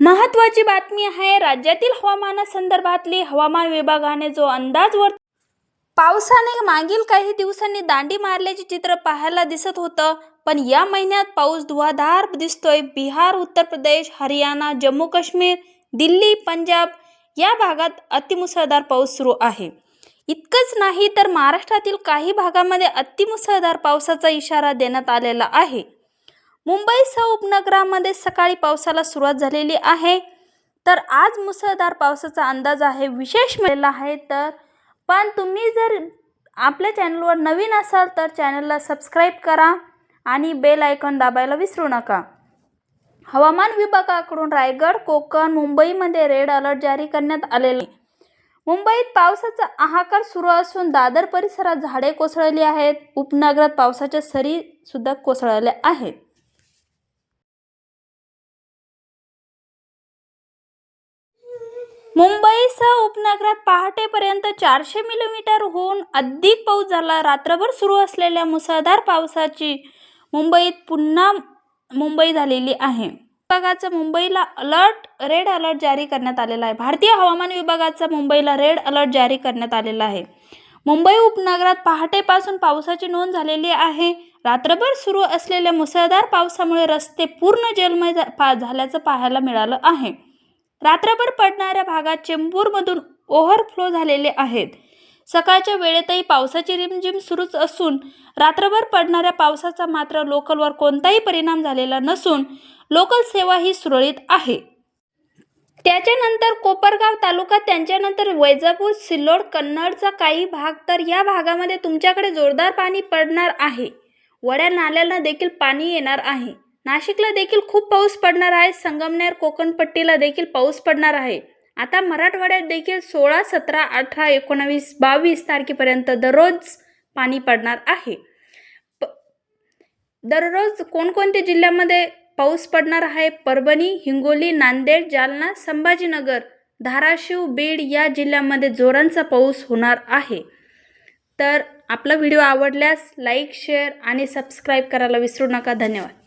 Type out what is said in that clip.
महत्त्वाची बातमी आहे राज्यातील हवामानासंदर्भातली हवामान विभागाने जो अंदाज वर पावसाने मागील काही दिवसांनी दांडी मारल्याचे चित्र पाहायला दिसत होतं पण या महिन्यात पाऊस धुवाधार दिसतोय. बिहार उत्तर प्रदेश हरियाणा जम्मू काश्मीर दिल्ली पंजाब या भागात अतिमुसळधार पाऊस सुरू आहे. इतकंच नाही तर महाराष्ट्रातील काही भागामध्ये अतिमुसळधार पावसाचा इशारा देण्यात आलेला आहे. मुंबईसह उपनगरामध्ये सकाळी पावसाला सुरुवात झालेली आहे. तर आज मुसळधार पावसाचा अंदाज आहे विशेष मिळाला आहे. तर पण तुम्ही जर आपल्या चॅनलवर नवीन असाल तर चॅनलला सबस्क्राईब करा आणि बेल आयकॉन दाबायला विसरू नका. हवामान विभागाकडून रायगड कोकण मुंबईमध्ये रेड अलर्ट जारी करण्यात आलेले मुंबईत पावसाचा आहाकार सुरू असून दादर परिसरात झाडे कोसळली आहेत. उपनगरात पावसाच्या सरी सुद्धा कोसळल्या आहेत. मुंबईसह उपनगरात पहाटेपर्यंत चारशे मिलीमीटरहून अधिक पाऊस झाला. रात्रभर सुरू असलेल्या मुसळधार पावसाची मुंबईत पुन्हा मुंबई झालेली आहे. विभागाचा मुंबईला अलर्ट रेड अलर्ट जारी करण्यात आलेला आहे. भारतीय हवामान विभागाचा मुंबईला रेड अलर्ट जारी करण्यात आलेला आहे. मुंबई उपनगरात पहाटेपासून पावसाची नोंद झालेली आहे. रात्रभर सुरू असलेल्या मुसळधार पावसामुळे रस्ते पूर्ण जलमय झा- पा- झाल्याचं पाहायला मिळालं आहे. रात्रभर पडणाऱ्या भागात चेंबूरमधून ओव्हरफ्लो झालेले आहेत. सकाळच्या वेळेतही पावसाची रिमझिम सुरूच असून रात्रभर पडणाऱ्या पावसाचा मात्र लोकलवर कोणताही परिणाम झालेला नसून लोकल सेवा ही सुरळीत आहे. त्याच्यानंतर कोपरगाव तालुका त्यांच्यानंतर वैजापूर सिल्लोड कन्नडचा काही भाग तर या भागामध्ये तुमच्याकडे जोरदार पाणी पडणार आहे. वड्या नाल्याला देखील पाणी येणार आहे. नाशिकला देखील खूप पाऊस पडणार आहे. संगमनेर कोकणपट्टीला देखील पाऊस पडणार आहे. आता मराठवाड्यात देखील सोळा सतरा अठरा एकोणावीस बावीस तारखेपर्यंत दररोज पाणी पडणार आहे. प दररोज कोणकोणत्या जिल्ह्यामध्ये पाऊस पडणार आहे? परभणी हिंगोली नांदेड जालना संभाजीनगर धाराशिव बीड या जिल्ह्यामध्ये जोरांचा पाऊस होणार आहे. तर आपला व्हिडिओ आवडल्यास लाईक शेअर आणि सबस्क्राईब करायला विसरू नका. धन्यवाद.